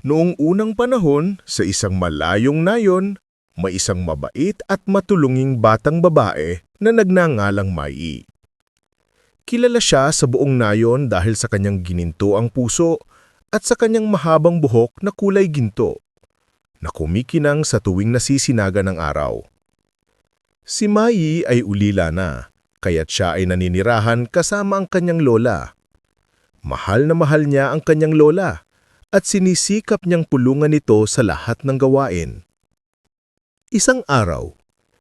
Noong unang panahon, sa isang malayong nayon, may isang mabait at matulunging batang babae na nagnangalang Mai. Kilala siya sa buong nayon dahil sa kanyang gininto ang puso at sa kanyang mahabang buhok na kulay ginto, na kumikinang sa tuwing nasisinaga ng araw. Si Mai ay ulila na, kaya't siya ay naninirahan kasama ang kanyang lola. Mahal na mahal niya ang kanyang lola at sinisikap niyang pulungan ito sa lahat ng gawain. Isang araw,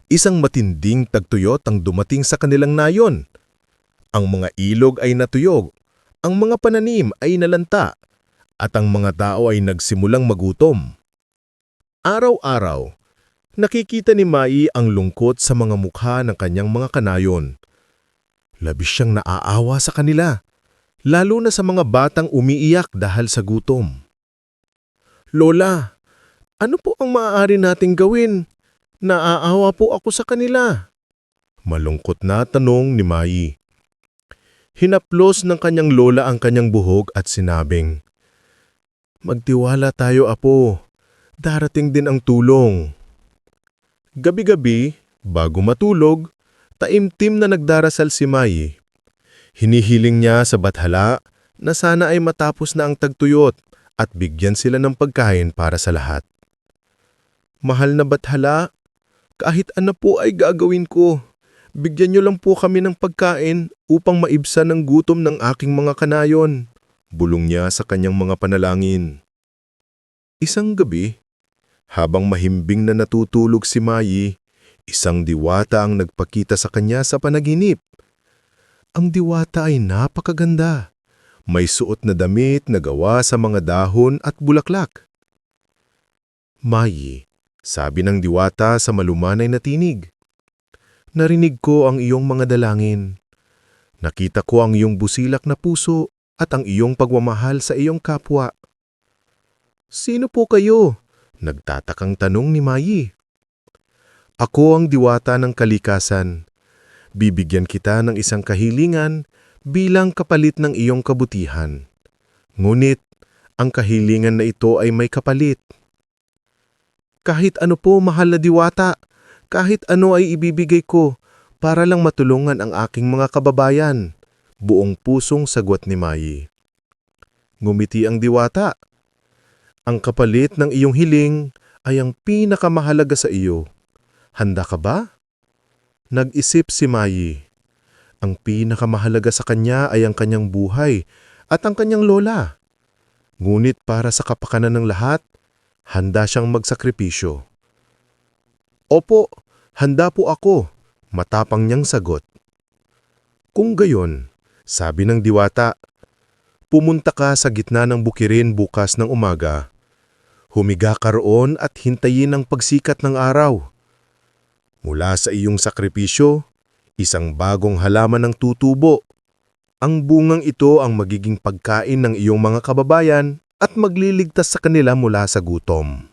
isang matinding tagtuyot ang dumating sa kanilang nayon. Ang mga ilog ay natuyog, ang mga pananim ay nalanta, at ang mga tao ay nagsimulang magutom. Araw-araw, nakikita ni Mai ang lungkot sa mga mukha ng kanyang mga kanayon. Labis siyang naaawa sa kanila, lalo na sa mga batang umiiyak dahil sa gutom. Lola, ano po ang maaari nating gawin? Naaawa po ako sa kanila. Malungkot na tanong ni Mai. Hinaplos ng kanyang lola ang kanyang buhog at sinabing, Magtiwala tayo, apo. Darating din ang tulong. Gabi-gabi, bago matulog, taimtim na nagdarasal si Mai. Hinihiling niya sa bathala na sana ay matapos na ang tagtuyot at bigyan sila ng pagkain para sa lahat. Mahal na bathala, kahit ano po ay gagawin ko. Bigyan niyo lang po kami ng pagkain upang maibsan ang gutom ng aking mga kanayon. Bulong niya sa kanyang mga panalangin. Isang gabi, habang mahimbing na natutulog si Mayi, isang diwata ang nagpakita sa kanya sa panaginip. Ang diwata ay napakaganda. May suot na damit na gawa sa mga dahon at bulaklak. Mayi, sabi ng diwata sa malumanay na tinig. Narinig ko ang iyong mga dalangin. Nakita ko ang iyong busilak na puso at ang iyong pagmamahal sa iyong kapwa. Sino po kayo? Nagtatakang tanong ni Mayi. Ako ang diwata ng kalikasan. Bibigyan kita ng isang kahilingan bilang kapalit ng iyong kabutihan. Ngunit, ang kahilingan na ito ay may kapalit. Kahit ano po mahal na diwata, kahit ano ay ibibigay ko para lang matulungan ang aking mga kababayan. Buong pusong sagot ni Mayi. Ngumiti ang diwata. Ang kapalit ng iyong hiling ay ang pinakamahalaga sa iyo. Handa ka ba? Nag-isip si Mayi. Ang pinakamahalaga sa kanya ay ang kanyang buhay at ang kanyang lola. Ngunit para sa kapakanan ng lahat, handa siyang magsakripisyo. Opo, handa po ako, matapang niyang sagot. Kung gayon, sabi ng diwata, pumunta ka sa gitna ng bukirin bukas ng umaga. Humiga ka roon at hintayin ang pagsikat ng araw. Mula sa iyong sakripisyo, isang bagong halaman ng tutubo. Ang bungang ito ang magiging pagkain ng iyong mga kababayan at magliligtas sa kanila mula sa gutom.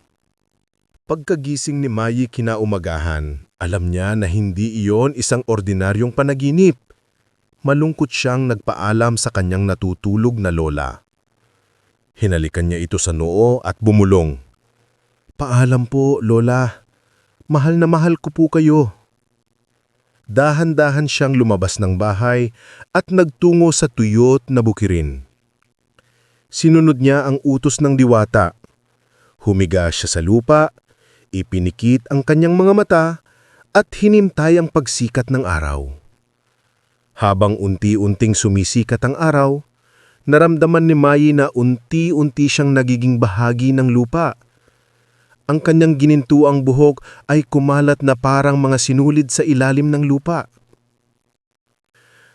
Pagkagising ni Mayi kinaumagahan, alam niya na hindi iyon isang ordinaryong panaginip. Malungkot siyang nagpaalam sa kanyang natutulog na lola. Hinalikan niya ito sa noo at bumulong. Paalam po, lola. Mahal na mahal ko po kayo. Dahan-dahan siyang lumabas ng bahay at nagtungo sa tuyot na bukirin. Sinunod niya ang utos ng diwata. Humiga siya sa lupa, ipinikit ang kanyang mga mata at hinintay ang pagsikat ng araw. Habang unti-unting sumisikat ang araw, naramdaman ni Mayi na unti-unti siyang nagiging bahagi ng lupa. Ang kanyang ginintuang buhok ay kumalat na parang mga sinulid sa ilalim ng lupa.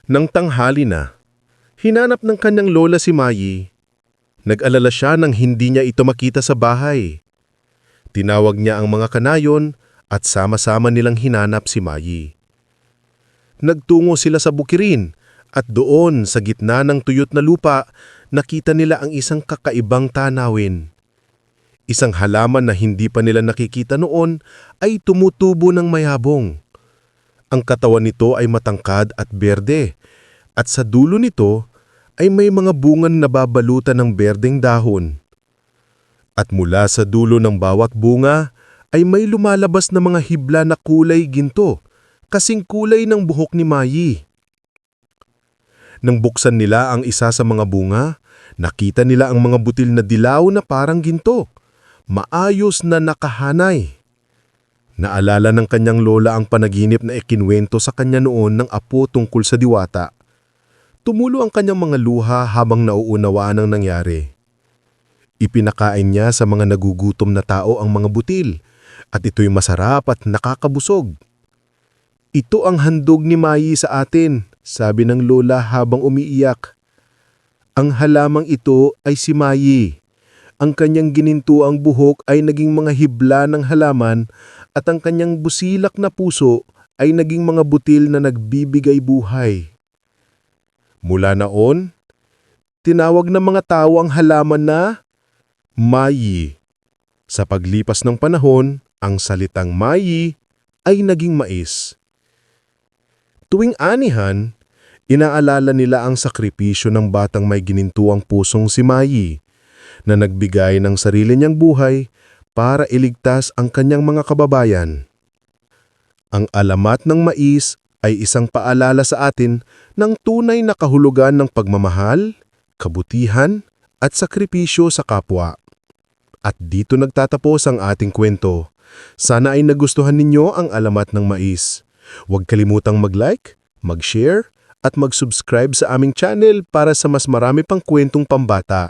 Nang tanghali na, hinanap ng kanyang lola si Mayi. Nag-alala siya nang hindi niya ito makita sa bahay. Tinawag niya ang mga kanayon at sama-sama nilang hinanap si Mayi. Nagtungo sila sa bukirin at doon sa gitna ng tuyot na lupa nakita nila ang isang kakaibang tanawin. Isang halaman na hindi pa nila nakikita noon ay tumutubo ng mayabong. Ang katawan nito ay matangkad at berde at sa dulo nito ay may mga bungan na babalutan ng berdeng dahon. At mula sa dulo ng bawat bunga ay may lumalabas na mga hibla na kulay ginto, kasing kulay ng buhok ni Mayi. Nang buksan nila ang isa sa mga bunga, nakita nila ang mga butil na dilaw na parang ginto, maayos na nakahanay. Naalala ng kanyang lola ang panaginip na ikinwento sa kanya noon ng apo tungkol sa diwata. Tumulo ang kanyang mga luha habang nauunawaan ang nangyari. Ipinakain niya sa mga nagugutom na tao ang mga butil at ito'y masarap at nakakabusog. Ito ang handog ni Mayi sa atin, sabi ng lola habang umiiyak. Ang halamang ito ay si Mayi. Ang kanyang ginintuang buhok ay naging mga hibla ng halaman at ang kanyang busilak na puso ay naging mga butil na nagbibigay buhay. Mula naon, tinawag ng mga tao ang halaman na Mayi. Sa paglipas ng panahon, ang salitang Mayi ay naging mais. Tuwing anihan, inaalala nila ang sakripisyo ng batang may ginintuang pusong si Mayi na nagbigay ng sarili niyang buhay para iligtas ang kanyang mga kababayan. Ang alamat ng mais ay isang paalala sa atin ng tunay na kahulugan ng pagmamahal, kabutihan at sakripisyo sa kapwa. At dito nagtatapos ang ating kwento. Sana ay nagustuhan ninyo ang alamat ng mais. Huwag kalimutang mag-like, mag-share, at mag-subscribe sa aming channel para sa mas marami pang kwentong pambata.